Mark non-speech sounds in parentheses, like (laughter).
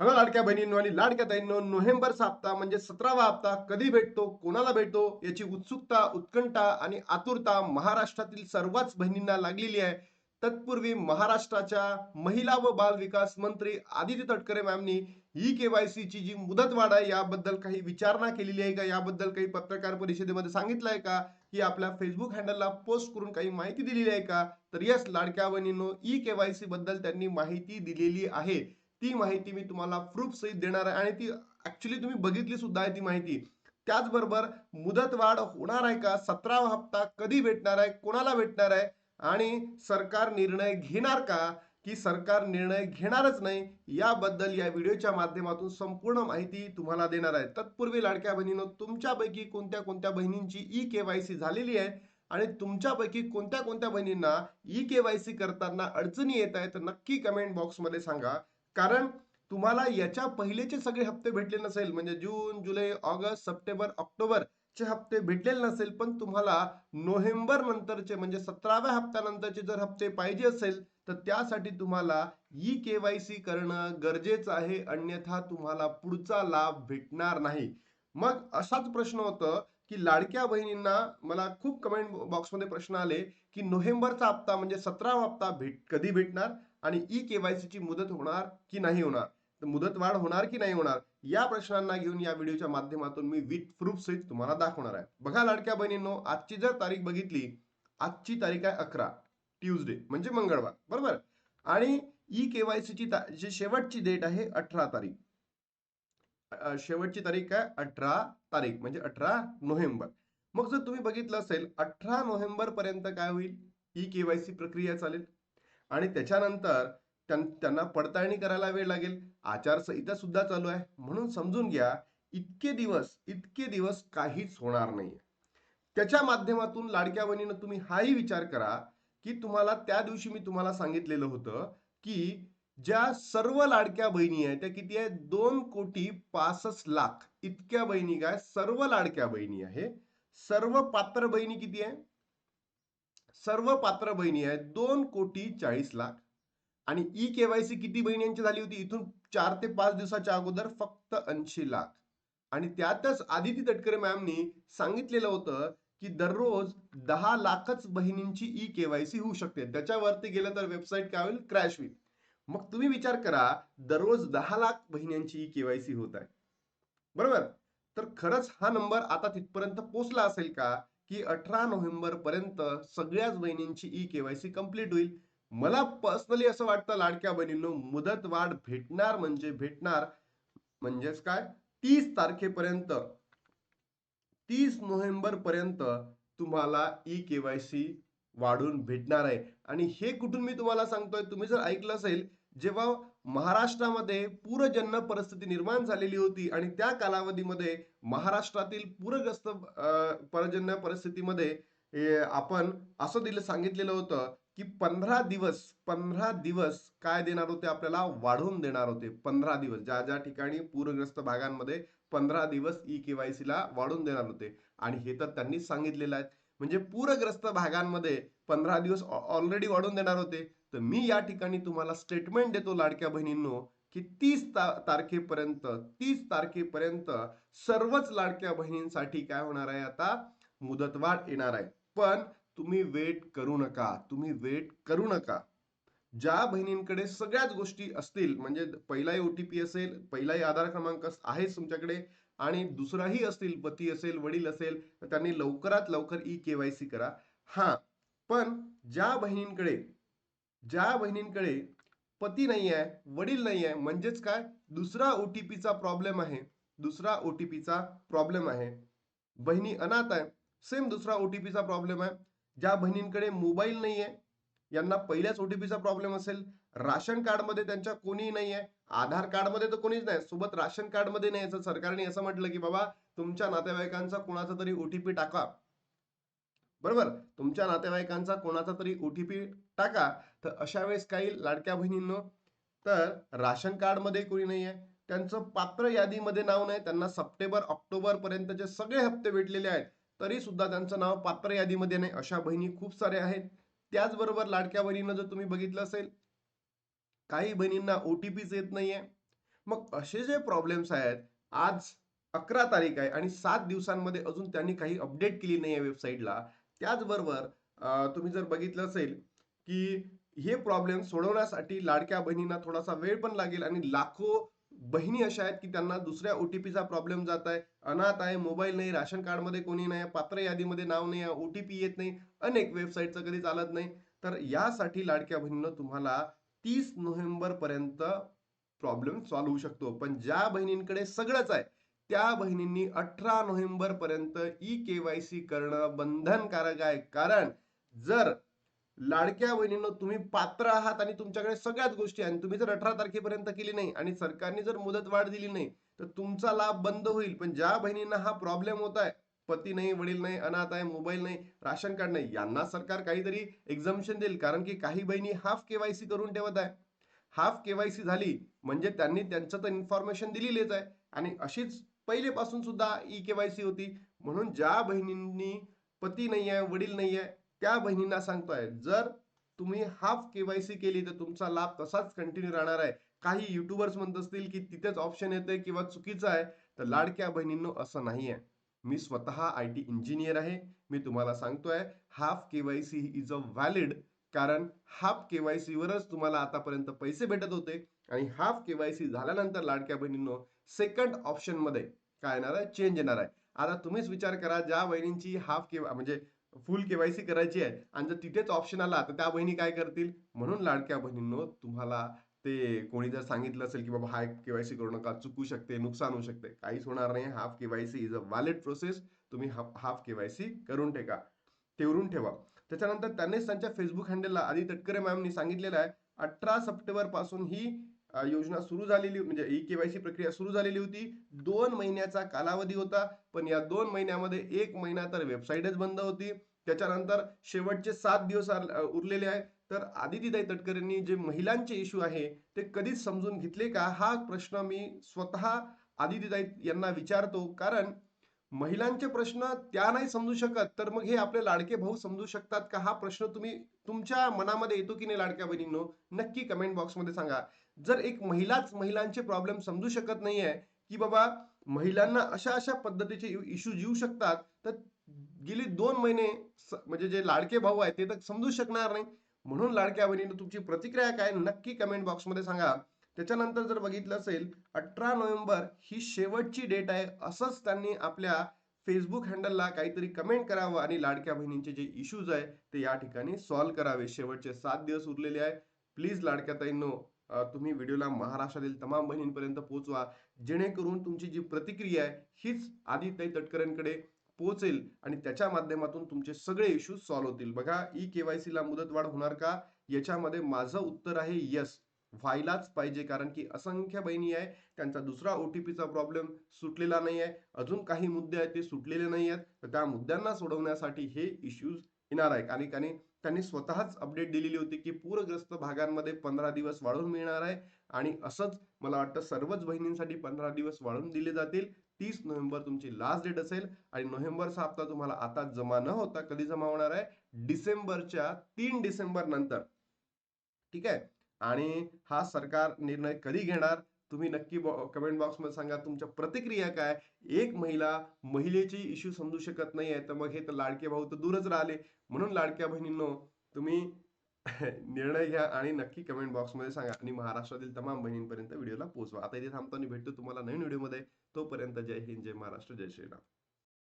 Hello लाडक्या बहिणींनो आणि लाडक्या ताईंनो नोव्हेंबरचा हप्ता म्हणजे सतरावा हप्ता कधी भेटतो कोणाला भेटतो याची उत्सुकता उत्कंठा आणि आतुरता महाराष्ट्रातील सर्वच बहिणींना लागलेली आहे. तत्पूर्वी महाराष्ट्राच्या महिला व बाल विकास मंत्री आदित्य तटकरे मॅमनी ई केवायसी ची जी मुदतवाढ आहे याबद्दल काही विचारणा केलेली आहे का? याबद्दल काही पत्रकार परिषदेमध्ये सांगितलं आहे का? की आपल्या फेसबुक हँडलला पोस्ट करून काही माहिती दिलेली आहे का? तर यस लाडक्या बहिणींनो ई केवायसी बद्दल त्यांनी माहिती दिलेली आहे. ती माहिती मी तुम्हाला प्रूफ सहित देणार आहे. आणि ती ऍक्च्युली तुम्ही बघितली सुद्धा आहे ती माहिती. त्याचबरोबर मुदतवाढ होणार आहे का? सतरावा हप्ता कधी भेटणार आहे? कोणाला भेटणार आहे? आणि सरकार निर्णय घेणार का? की सरकार निर्णय घेणारच नाही याबद्दल या व्हिडिओच्या माध्यमातून संपूर्ण माहिती तुम्हाला देणार आहे. तत्पूर्वी लाडक्या बहिणीनं तुमच्यापैकी कोणत्या कोणत्या बहिणींची ई केवायसी झालेली आहे? आणि तुमच्यापैकी कोणत्या कोणत्या बहिणींना ई केवायसी करताना अडचणी येत आहेत? तर नक्की कमेंट बॉक्समध्ये सांगा. कारण तुम्हाला याच्या पहिलेचे सगळे हप्ते भेटले नसेल म्हणजे June July August September October चे हप्ते भेटलेले नसेल पण तुम्हाला नोव्हेंबर नंतरचे म्हणजे सतराव्या हप्त्यानंतरचे जर हप्ते पाहिजे असेल तर त्यासाठी तुम्हाला ई केवायसी करणं गरजेचं आहे अन्यथा तुम्हाला पुढचा लाभ भेटणार नाही. मग असाच प्रश्न होतं की लाडक्या बहिणींना मला खूप कमेंट बॉक्समध्ये प्रश्न आले की नोव्हेंबरचा हप्ता म्हणजे सतरावा हप्ता भेट कधी भेटणार? आणि ई केवायसी ची मुदत होणार की नाही होणार? तर मुदत वाढ होणार की नाही होणार? या प्रश्नांना घेऊन या व्हिडिओच्या माध्यमातून मी विथ प्रूफ सहित तुम्हाला दाखवणार आहे. बघा लाडक्या बहिणींनो आजची जर तारीख बघितली आजची तारीख आहे अकरा ट्यूजडे म्हणजे मंगळवार बरोबर? आणि ई केवायसी ची जी शेवटची डेट आहे अठरा तारीख. शेवटची तारीख आहे अठरा तारीख म्हणजे अठरा नोव्हेंबर. मग जर तुम्ही बघितलं असेल अठरा नोव्हेंबर पर्यंत काय होईल? ई केवायसी प्रक्रिया चालेल. आणि त्याच्यानंतर त्यां- त्यांना पडताळणी करायला वेळ लागेल. आचारसंहिता सुद्धा चालू आहे. म्हणून समजून घ्या इतके दिवस इतके दिवस काहीच होणार नाही त्याच्या माध्यमातून लाडक्या बहिणीनं तुम्ही हाही विचार करा की तुम्हाला त्या दिवशी मी तुम्हाला सांगितलेलं होतं की ज्या सर्व लाडक्या बहिणी आहेत त्या किती आहेत? दोन कोटी पासष्ट लाख. इतक्या बहिणी काय? सर्व लाडक्या बहिणी आहे. सर्व पात्र बहिणी किती आहे? सर्व पात्र बहिणी आहेत. दोन कोटी चाळीस लाख. आणि ई केवायसी किती बहिणींची झाली होती? इथून चार ते पाच दिवसाच्या अगोदर फक्त ऐंशी लाख. आणि त्यातच आदिती तटकरे मॅमनी सांगितलेलं होतं की दररोज दहा लाखच बहिणींची ई केवायसी होऊ शकते. त्याच्यावरती गेलं तर वेबसाईट काय होईल? क्रॅश होईल. मग तुम्ही विचार करा दररोज दहा लाख बहिणींची ई केवायसी होत आहे. बरोबर? तर खरंच हा नंबर आता तिथपर्यंत पोहोचला असेल का? की अठरा नोव्हेंबर पर्यंत सगळ्याच बहिणींची ई केवायसी कंप्लीट होईल. मला पर्सनली असं वाटतं लाडक्या बहिणींनो मुदत वाढ भेटणार म्हणजे भेटणार म्हणजेच काय? तीस तारखेपर्यंत तीस नोव्हेंबर पर्यंत तुम्हाला ई केवायसी वाढून भेटणार आहे. आणि हे कुठून मी तुम्हाला सांगतोय तुम्ही जर ऐकलं असेल जेव्हा महाराष्ट्रामध्ये पूरजन्य परिस्थिती निर्माण झालेली होती आणि त्या कालावधीमध्ये महाराष्ट्रातील पूरग्रस्त परजन्य परिस्थितीमध्ये आपण असं दिलं सांगितलेलं होतं की पंधरा दिवस पंधरा दिवस काय देणार होते आपल्याला? वाढवून देणार होते. पंधरा दिवस. ज्या ज्या ठिकाणी पूरग्रस्त भागांमध्ये पंधरा दिवस ई केवायसी ला वाढवून देणार होते. आणि हे तर त्यांनीच सांगितलेलं आहे. म्हणजे पूरग्रस्त भागांमध्ये पंधरा दिवस ऑलरेडी वाढवून देणार होते. तर मी या ठिकाणी तुम्हाला स्टेटमेंट देतो लाडक्या बहिणींनो की तीस ता तारखेपर्यंत तीस तारखेपर्यंत सर्वच लाडक्या बहिणींसाठी काय होणार आहे आता? मुदतवाढ येणार आहे. पण तुम्ही वेट करू नका. तुम्ही वेट करू नका. ज्या बहिणींकडे सगळ्याच गोष्टी असतील म्हणजे पहिलाही ओ टी पी असेल पहिलाही आधार क्रमांक आहे आहेच तुमच्याकडे आणि दुसराही असतील पती असेल वडील असेल तर त्यांनी लवकरात लवकर ई केवायसी करा. हां पण ज्या बहिणींकडे ज्या बहिणींकडे पती नाही आहे वडील नाही आहे म्हणजेच काय? दुसरा ओटीपीचा प्रॉब्लेम आहे दुसरा ओटीपीचा प्रॉब्लेम आहे. बहिणी अनाथ आहे सेम दुसरा ओटीपीचा प्रॉब्लेम आहे. ज्या बहिणींकडे मोबाईल नाही आहे यांना पहिल्याच ओटीपीचा प्रॉब्लेम असेल. राशन कार्डमध्ये त्यांच्या कोणीही नाही आहे आधार कार्डमध्ये तर कोणीच नाही. सोबत राशन कार्डमध्ये नाही याचं सरकारने असं म्हटलं की बाबा तुमच्या नातेवाईकांचा कोणाचा तरी ओटीपी टाका. बरोबर? तुमच्या नातेवाईकांचा कोणाचा तरी ओटीपी टाका. तर अशा वेळेस काही लाडक्या बहिणींनो तर राशन कार्डमध्ये कोणी नाही आहे. त्यांचं पात्र यादीमध्ये नाव नाही. त्यांना सप्टेंबर ऑक्टोबर पर्यंतचे सगळे हप्ते भेटलेले आहेत. तरी सुद्धा त्यांचं नाव पात्र यादीमध्ये नाही. अशा बहिणी खूप साऱ्या आहेत. त्याचबरोबर लाडक्या बहिणीनं जर तुम्ही बघितलं असेल काही बहिणींना ओटीपीच येत नाहीये. मग असे जे प्रॉब्लेम्स आहेत आज अकरा तारीख आहे आणि सात दिवसांमध्ये अजून त्यांनी काही अपडेट केली नाही आहे वेबसाईटला. त्याचबरोबर तुम्ही जर बघितलं असेल की हे प्रॉब्लेम सोडवण्यासाठी लाडक्या बहिणींना थोडासा वेळ पण लागेल आणि लाखो बहिणी अशा आहेत की त्यांना दुसऱ्या ओटीपीचा प्रॉब्लेम जात आहे. अनाथ आहे मोबाईल नाही राशन कार्डमध्ये कोणी नाही पात्र यादीमध्ये नाव नाही ओटीपी येत नाही अनेक वेबसाईटचं कधी चालत नाही. तर यासाठी लाडक्या बहिणीनं तुम्हाला तीस नोव्हेंबर पर्यंत प्रॉब्लेम सॉल्व्ह होऊ शकतो. पण ज्या बहिणींकडे सगळंच आहे त्या बहिणींनी अठरा नोव्हेंबर पर्यंत ई केवायसी करणं बंधनकारक आहे. कारण जर लाडक्या बहिणींनो तुम्ही पात्र आहात आणि तुमच्याकडे सगळ्याच गोष्टी आहेत आणि तुम्ही जर अठरा तारखेपर्यंत केली नाही आणि सरकारने जर मुदत वाढ दिली नाही तर तुमचा लाभ बंद होईल. पण ज्या बहिणींना हा प्रॉब्लेम होत आहे पती नाही वडील नाही अनाथ आहे मोबाईल नाही राशन कार्ड नाही यांना सरकार काहीतरी एक्झम्पशन देईल. कारण की काही बहिणी हाफ केवायसी करून ठेवत आहे. हाफ केवायसी झाली म्हणजे त्यांनी त्यांचं तर इन्फॉर्मेशन दिलेलीच आहे. आणि अशीच पहिलेपासून सुद्धा ई केवायसी होती. म्हणून ज्या बहिणींनी पती नाही आहे वडील नाही आहे त्या बहिणींना सांगतोय जर तुम्ही हाफ केवायसी केली तर तुमचा लाभ तसाच कंटिन्यू राहणार आहे. काही युट्यूबर्स म्हणत असतील की तिथेच ऑप्शन येते किंवा चुकीचं आहे तर लाडक्या बहिणींनो असं नाही आहे मी स्वतः आय टी इंजिनियर आहे. मी तुम्हाला सांगतोय half KYC is a valid कारण हाफ केवायसी वरच तुम्हाला आतापर्यंत पैसे भेटत होते. आणि हाफ केवायसी झाल्यानंतर लाडक्या बहिणींनो सेकंड ऑप्शनमध्ये काय येणार आहे? चेंज येणार आहे. आता तुम्हीच विचार करा ज्या बहिणींची हाफ के म्हणजे फुल केवायसी करायची आहे आणि जर तिथेच ऑप्शन आला तर त्या बहिणी काय करतील? म्हणून लाडक्या बहिणींनो तुम्हाला ते कोणी जर सांगितलं असेल की बाबा हा केवायसी करू नका चुकू शकते नुकसान होऊ शकते. काहीच होणार नाही. Half KYC is a valid process तुम्ही हाफ हाफ केवायसी करून ठेका. तेवरून ठेवा. त्याच्यानंतर त्यांनीच त्यांच्या फेसबुक हँडलला आधी तटकरे मॅमनी सांगितलेलं आहे अठरा सप्टेंबरपासून ही योजना सुरू झालेली म्हणजे ई केवायसी प्रक्रिया सुरू झालेली होती. दोन महिन्याचा कालावधी होता पण या दोन महिन्यामध्ये एक महिना तर वेबसाईटच बंद होती. त्याच्यानंतर शेवटचे सात दिवस उरलेले आहे तर आदितीताई तटकरेंनी जे महिलांचे इश्यू आहे ते कधीच समजून घेतले का? हा प्रश्न मी स्वतः आदितीताई यांना विचारतो. कारण महिलांचे प्रश्न त्या नाही समजू शकत. तर मग हे आपले लाडके भाऊ समजू शकतात का? हा प्रश्न तुम्ही तुमच्या मनामध्ये येतो की नाही लाडक्या बहिणींनो? नक्की कमेंट बॉक्समध्ये सांगा. जर एक महिलाच महिलांचे प्रॉब्लेम समजू शकत नाहीये की बाबा महिलांना अशा अशा पद्धतीचे इश्यूज येऊ शकतात तर गेली दोन महिने म्हणजे जे लाडके भाऊ आहेत ते तर समजू शकणार नाही. म्हणून लाडक्या बहिणीनं तुमची प्रतिक्रिया काय नक्की कमेंट बॉक्समध्ये सांगा. त्याच्यानंतर जर बघितलं असेल अठरा नोव्हेंबर ही शेवटची डेट आहे असंच त्यांनी आपल्या फेसबुक हँडलला काहीतरी कमेंट करावं आणि लाडक्या बहिणींचे जे इश्यूज आहे ते या ठिकाणी सॉल्व्ह करावे. शेवटचे सात दिवस उरलेले आहे प्लीज लाडक्या ताईंनो तुम्ही व्हिडिओला महाराष्ट्रातील तमाम बहिणींपर्यंत पोहोचवा. जेणेकरून तुमची जी प्रतिक्रिया आहे हीच आदिताई तटकरेंकडे पोहोचेल आणि त्याच्या माध्यमातून तुमचे सगळे इश्यू सॉल्व्ह होतील. बघा ई के वाय सीला मुदतवाढ होणार का? याच्यामध्ये माझं उत्तर आहे यस व्हायलाच पाहिजे कारण की असंख्य बहिणी आहे त्यांचा दुसरा ओ टी पीचा प्रॉब्लेम सुटलेला नाही आहे अजून काही मुद्दे आहेत ते सुटलेले नाही आहेत तर त्या मुद्द्यांना सोडवण्यासाठी हे इश्यूज येणार आहे आणि आणि त्यांनी स्वतःच अपडेट दिलेली होती की पूरग्रस्त भागांमध्ये पंधरा दिवस वाढवून मिळणार आहे आणि असंच मला वाटतं सर्वच बहिणींसाठी पंधरा दिवस वाढवून दिले जातील. तीस नोव्हेंबर तुमची लास्ट डेट असेल आणि नोव्हेंबरचा हप्ता तुम्हाला आता जमा न होता कधी जमा होणार आहे? डिसेंबरच्या तीन डिसेंबर नंतर. ठीक आहे? आणि हा सरकार निर्णय कधी घेणार? तुम्ही नक्की कमेंट बॉक्समध्ये सांगा तुमच्या प्रतिक्रिया काय? एक महिला महिलेची इश्यू समजू शकत नाही आहे तर मग हे तर लाडके भाऊ तर दूरच राहिले. म्हणून लाडक्या बहिणींनो तुम्ही (laughs) निर्णय घ्या आणि नक्की कमेंट बॉक्समध्ये सांगा. आणि महाराष्ट्रातील तमाम बहिणींपर्यंत व्हिडिओला पोहोचवा. आता इथे थांबतो आणि भेटतो तुम्हाला नवीन व्हिडिओमध्ये. तोपर्यंत जय हिंद जय महाराष्ट्र जय श्रीराम.